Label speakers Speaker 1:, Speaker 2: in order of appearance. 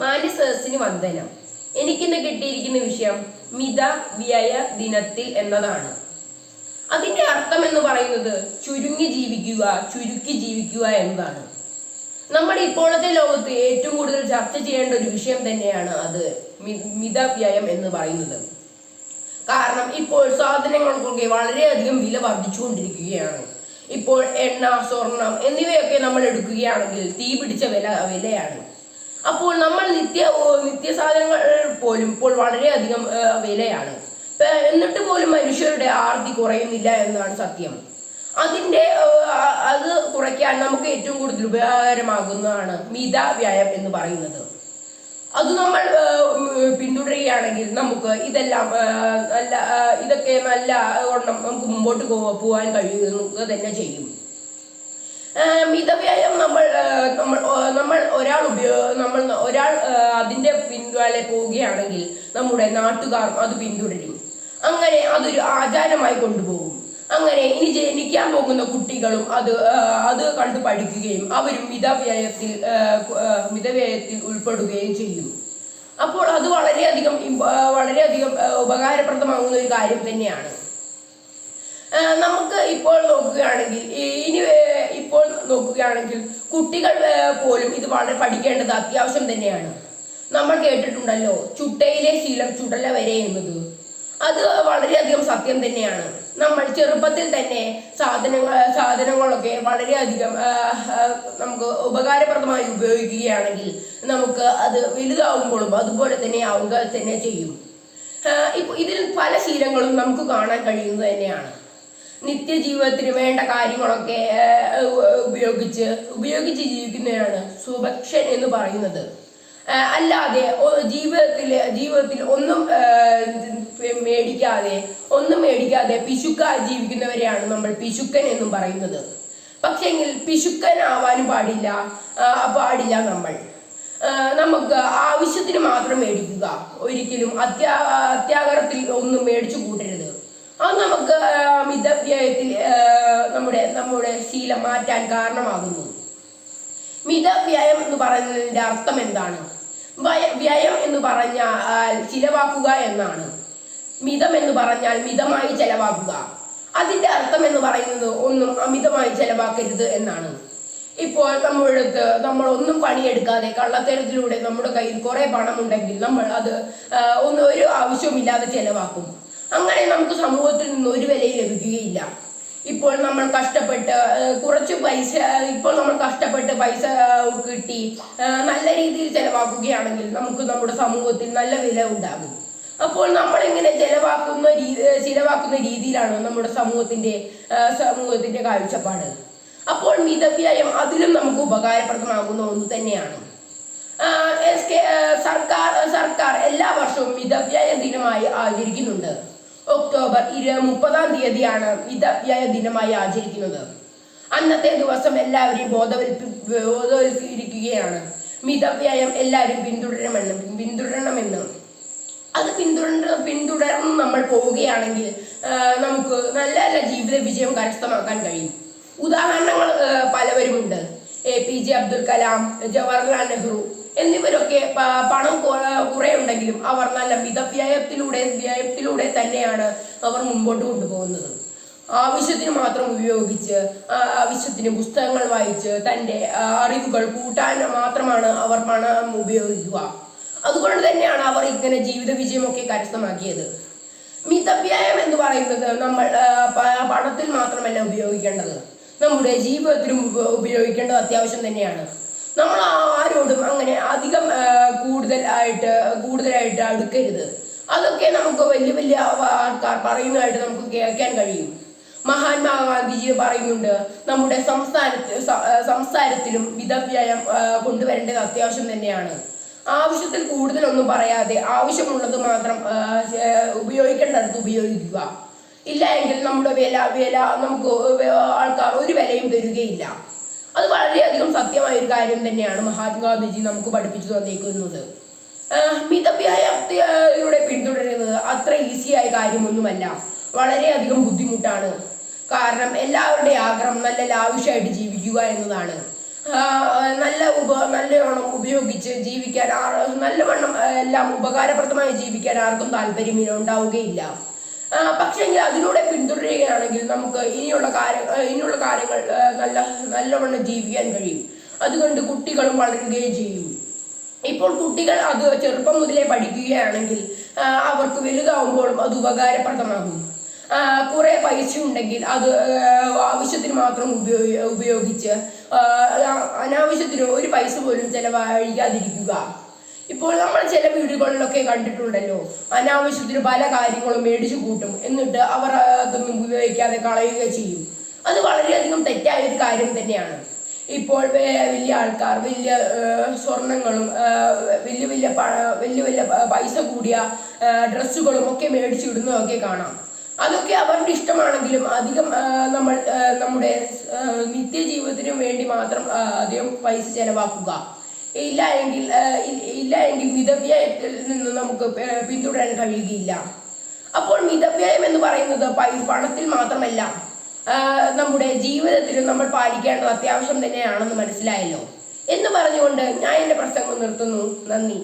Speaker 1: മാന്യസദസ്സിന് വന്ദനം. എനിക്കിന്ന് കിട്ടിയിരിക്കുന്ന വിഷയം മിത വ്യയ ദിനത്തിൽ എന്നതാണ്. അതിന്റെ അർത്ഥം എന്ന് പറയുന്നത് ചുരുങ്ങി ജീവിക്കുക ചുരുക്കി ജീവിക്കുക എന്നതാണ്. നമ്മുടെ ഇപ്പോഴത്തെ ലോകത്ത് ഏറ്റവും കൂടുതൽ ചർച്ച ചെയ്യേണ്ട ഒരു വിഷയം തന്നെയാണ് അത് മിത മിതവ്യയം എന്ന് പറയുന്നത്. കാരണം ഇപ്പോൾ സാധനങ്ങൾക്കൊക്കെ വളരെയധികം വില വർദ്ധിച്ചുകൊണ്ടിരിക്കുകയാണ്. ഇപ്പോൾ എണ്ണ സ്വർണം എന്നിവയൊക്കെ നമ്മൾ എടുക്കുകയാണെങ്കിൽ തീ പിടിച്ച വില വിലയാണ്. അപ്പോൾ നമ്മൾ നിത്യ നിത്യ സാധനങ്ങൾ പോലും ഇപ്പോൾ വളരെയധികം വിലയാണ്. എന്നിട്ട് പോലും മനുഷ്യരുടെ ആർത്തി കുറയുന്നില്ല എന്നാണ് സത്യം. അതിന്റെ അത് കുറയ്ക്കാൻ നമുക്ക് ഏറ്റവും കൂടുതൽ ഉപകാരമാകുന്നതാണ് മിത വ്യായം എന്ന് പറയുന്നത്. അത് നമ്മൾ പിന്തുടരുകയാണെങ്കിൽ നമുക്ക് ഇതെല്ലാം നല്ല ഇതൊക്കെ നല്ല നമുക്ക് മുമ്പോട്ട് പോകാൻ കഴിയുക തന്നെ ചെയ്യും. മിതവ്യയം നമ്മൾ നമ്മൾ നമ്മൾ ഒരാൾ ഉപയോ നമ്മൾ ഒരാൾ അതിന്റെ പിൻവാലെ പോവുകയാണെങ്കിൽ നമ്മുടെ നാട്ടുകാർ അത് പിന്തുടരും. അങ്ങനെ അതൊരു ആചാരമായി കൊണ്ടുപോകും. അങ്ങനെ ഇനി ജനിക്കാൻ പോകുന്ന കുട്ടികളും അത് അത് കണ്ടു പഠിക്കുകയും അവരും മിതവ്യയത്തിൽ മിതവ്യയത്തിൽ ഉൾപ്പെടുകയും ചെയ്യും. അപ്പോൾ അത് വളരെയധികം വളരെയധികം ഉപകാരപ്രദമാകുന്ന ഒരു കാര്യം തന്നെയാണ്. നമുക്ക് ഇപ്പോൾ നോക്കുകയാണെങ്കിൽ ഇനി ഇപ്പോൾ നോക്കുകയാണെങ്കിൽ കുട്ടികൾ പോലും ഇത് വളരെ പഠിക്കേണ്ടത് അത്യാവശ്യം തന്നെയാണ്. നമ്മൾ കേട്ടിട്ടുണ്ടല്ലോ ചുട്ടയിലെ ശീലം ചുടല വരെ എന്നത്. അത് വളരെയധികം സത്യം തന്നെയാണ്. നമ്മൾ ചെറുപ്പത്തിൽ തന്നെ സാധനങ്ങൾ സാധനങ്ങളൊക്കെ വളരെയധികം നമുക്ക് ഉപകാരപ്രദമായി ഉപയോഗിക്കുകയാണെങ്കിൽ നമുക്ക് അത് വലുതാവുമ്പോഴും അതുപോലെ തന്നെ ആവുക തന്നെ ചെയ്യും. ഇതിൽ പല ശീലങ്ങളും നമുക്ക് കാണാൻ കഴിയുന്നത് തന്നെയാണ്. നിത്യജീവിതത്തിന് വേണ്ട കാര്യങ്ങളൊക്കെ ഉപയോഗിച്ച് ഉപയോഗിച്ച് ജീവിക്കുന്നതിനാണ് സുഭക്ഷൻ എന്ന് പറയുന്നത്. അല്ലാതെ ജീവിതത്തിൽ ജീവിതത്തിൽ ഒന്നും മേടിക്കാതെ ഒന്നും മേടിക്കാതെ പിശുക്ക ജീവിക്കുന്നവരെയാണ് നമ്മൾ പിശുക്കൻ എന്നും പറയുന്നത്. പക്ഷെങ്കിൽ പിശുക്കനാവാനും പാടില്ല പാടില്ല നമ്മൾ. നമുക്ക് ആവശ്യത്തിന് മാത്രം മേടിക്കുക. ഒരിക്കലും അത്യാ അത്യാഗ്രഹത്തിൽ ഒന്നും മേടിച്ചു കൂട്ടരുത്. മിതവ്യയത്തിൽ ആ, നമ്മുടെ നമ്മുടെ ശീലം മാറ്റാൻ കാരണമാകുന്നു. മിത വ്യായം എന്ന് പറയുന്നതിന്റെ അർത്ഥം എന്താണ്? വയ- വ്യയം എന്ന് പറഞ്ഞാൽ ചിലവാക്കുക എന്നാണ്. മിതം എന്ന് പറഞ്ഞാൽ മിതമായി ചെലവാക്കുക. അതിന്റെ അർത്ഥം എന്ന് പറയുന്നത് ഒന്നും അമിതമായി ചെലവാക്കരുത് എന്നാണ്. ഇപ്പോൾ നമ്മുടെ നമ്മൾ ഒന്നും പണിയെടുക്കാതെ കള്ളത്തരത്തിലൂടെ നമ്മുടെ കയ്യിൽ കുറെ പണമുണ്ടെങ്കിൽ നമ്മൾ അത് ഒന്നും ഒരു ആവശ്യവുമില്ലാതെ ചെലവാക്കും. അങ്ങനെ നമുക്ക് സമൂഹത്തിൽ നിന്ന് ഒരു വിലയും ലഭിക്കുകയില്ല. ഇപ്പോൾ നമ്മൾ കഷ്ടപ്പെട്ട് കുറച്ച് പൈസ ഇപ്പോൾ നമ്മൾ കഷ്ടപ്പെട്ട് പൈസ കിട്ടി നല്ല രീതിയിൽ ചെലവാക്കുകയാണെങ്കിൽ നമുക്ക് നമ്മുടെ സമൂഹത്തിൽ നല്ല വില ഉണ്ടാകും. അപ്പോൾ നമ്മൾ ഇങ്ങനെ ചെലവാക്കുന്ന രീതി ചിലവാക്കുന്ന രീതിയിലാണ് നമ്മുടെ സമൂഹത്തിന്റെ സമൂഹത്തിന്റെ കാഴ്ചപ്പാട്. അപ്പോൾ മിതവ്യയം അതിലും നമുക്ക് ഉപകാരപ്രദമാകുന്ന ഒന്ന് തന്നെയാണ്. സർക്കാർ സർക്കാർ എല്ലാ വർഷവും മിതവ്യയ ദിനമായി ആചരിക്കുന്നുണ്ട്. ഒക്ടോബർ ഇരു മുപ്പതാം തീയതിയാണ് വിദ്യാഭ്യായ ദിനമായി ആചരിക്കുന്നത്. അന്നത്തെ ദിവസം എല്ലാവരെയും ബോധവൽപ്പി ബോധവൽക്കരിക്കുകയാണ്. മിതവ്യയം എല്ലാവരും പിന്തുടരണമെന്നും പിന്തുടരണമെന്നും. അത് പിന്തുടർന്ന് പിന്തുടർന്ന് നമ്മൾ പോവുകയാണെങ്കിൽ നമുക്ക് നല്ല നല്ല ജീവിത വിജയം കരസ്ഥമാക്കാൻ കഴിയും. ഉദാഹരണങ്ങൾ പലവരുമുണ്ട്. A P J Abdul Kalam Jawaharlal Nehru എന്നിവരൊക്കെ പണം കുറെ- ഉണ്ടെങ്കിലും അവർ നല്ല മിതവ്യയത്തിലൂടെ വ്യയത്തിലൂടെ തന്നെയാണ് അവർ മുമ്പോട്ട് കൊണ്ടുപോകുന്നത്. ആവശ്യത്തിന് മാത്രം ഉപയോഗിച്ച് ആവശ്യത്തിന് പുസ്തകങ്ങൾ വായിച്ച് തന്റെ അറിവുകൾ കൂട്ടാൻ മാത്രമാണ് അവർ പണം ഉപയോഗിക്കുക. അതുകൊണ്ട് തന്നെയാണ് അവർ ഇങ്ങനെ ജീവിത വിജയമൊക്കെ കരസ്ഥമാക്കിയത്. മിതവ്യയം എന്ന് പറയുന്നത് നമ്മൾ പണത്തിൽ മാത്രമല്ല ഉപയോഗിക്കേണ്ടത്. നമ്മുടെ ജീവിതത്തിലും ഉപ- ഉപയോഗിക്കേണ്ടത് അത്യാവശ്യം തന്നെയാണ്. നമ്മൾ ആരോടും അങ്ങനെ അധികം കൂടുതൽ ആയിട്ട് കൂടുതലായിട്ട് അടുക്കരുത്. അതൊക്കെ നമുക്ക് വലിയ വലിയ ആൾക്കാർ പറയുന്നതായിട്ട് നമുക്ക് കേൾക്കാൻ കഴിയും. മഹാത്മാഗാന്ധിജി പറയുന്നുണ്ട് നമ്മുടെ സംസ്ഥാനത്ത് സംസാരത്തിലും വിധവ്യയം കൊണ്ടുവരേണ്ടത് അത്യാവശ്യം തന്നെയാണ്. ആവശ്യത്തിൽ കൂടുതലൊന്നും പറയാതെ ആവശ്യമുള്ളത് മാത്രം ഉപയോഗിക്കേണ്ടടുത്ത് ഉപയോഗിക്കുക. ഇല്ല എങ്കിൽ നമ്മുടെ വില വില നമുക്ക് ആൾക്കാർ ഒരു വിലയും തരികയില്ല. അത് വളരെയധികം സത്യമായ ഒരു കാര്യം തന്നെയാണ് മഹാത്മാഗാന്ധിജി നമുക്ക് പഠിപ്പിച്ചു തന്നേക്കുന്നത് മിതവ്യായത്തിലൂടെ പിന്തുടരുന്നത് അത്ര ഈസിയായ കാര്യമൊന്നുമല്ല. വളരെയധികം ബുദ്ധിമുട്ടാണ്. കാരണം എല്ലാവരുടെയും ആഗ്രഹം നല്ല ലാവിഷായിട്ട് ജീവിക്കുക എന്നതാണ്. നല്ല ഉപ നല്ലവണ്ണം ഉപയോഗിച്ച് ജീവിക്കാൻ ആ- നല്ലവണ്ണം എല്ലാം ഉപകാരപ്രദമായി ജീവിക്കാൻ ആർക്കും താല്പര്യം ഉണ്ടാവുകയില്ല. പക്ഷെങ്കിൽ അതിലൂടെ പിന്തുടരുകയാണെങ്കിൽ നമുക്ക് ഇനിയുള്ള കാര്യങ്ങൾ ഇനിയുള്ള കാര്യങ്ങൾ നല്ല നല്ലവണ്ണം ജീവിക്കാൻ കഴിയും. അതുകൊണ്ട് കുട്ടികളും വളരുകയും ചെയ്യും. ഇപ്പോൾ കുട്ടികൾ അത് ചെറുപ്പം മുതലേ പഠിക്കുകയാണെങ്കിൽ അവർക്ക് വലുതാവുമ്പോഴും അത് ഉപകാരപ്രദമാകും. കുറെ പൈസ ഉണ്ടെങ്കിൽ അത് ആവശ്യത്തിന് മാത്രം ഉപയോഗി ഉപയോഗിച്ച് അനാവശ്യത്തിന് ഒരു പൈസ പോലും ചെലവഴിക്കാതിരിക്കുക. ഇപ്പോൾ നമ്മൾ ചില വീടുകളിലൊക്കെ കണ്ടിട്ടുണ്ടല്ലോ. അനാവശ്യത്തിന് പല കാര്യങ്ങളും മേടിച്ചു കൂട്ടും. എന്നിട്ട് അവർ അതൊന്നും ഉപയോഗിക്കാതെ കളയുക ചെയ്യും. അത് വളരെയധികം തെറ്റായ ഒരു കാര്യം തന്നെയാണ്. ഇപ്പോൾ വലിയ ആൾക്കാർ വലിയ സ്വർണങ്ങളും വലിയ വലിയ വലിയ വലിയ പൈസ കൂടിയ ഡ്രസ്സുകളും ഒക്കെ മേടിച്ചു ഇടുന്നതൊക്കെ കാണാം. അതൊക്കെ അവരുടെ ഇഷ്ടമാണെങ്കിലും അധികം നമ്മൾ നമ്മുടെ നിത്യജീവിതത്തിനു വേണ്ടി മാത്രം അധികം പൈസ ചെലവാക്കുക. ഇല്ല എങ്കിൽ ഇല്ല എങ്കിൽ മിതവ്യയത്തിൽ നിന്ന് നമുക്ക് പിന്തുടരാൻ കഴിയുകയില്ല. അപ്പോൾ മിതവ്യയം എന്ന് പറയുന്നത് പണത്തിൽ മാത്രമല്ല നമ്മുടെ ജീവിതത്തിലും നമ്മൾ പാലിക്കേണ്ടത് അത്യാവശ്യം തന്നെയാണെന്ന് മനസ്സിലായല്ലോ. എന്ന് പറഞ്ഞുകൊണ്ട് ഞാൻ എന്റെ പ്രസംഗം നിർത്തുന്നു. നന്ദി.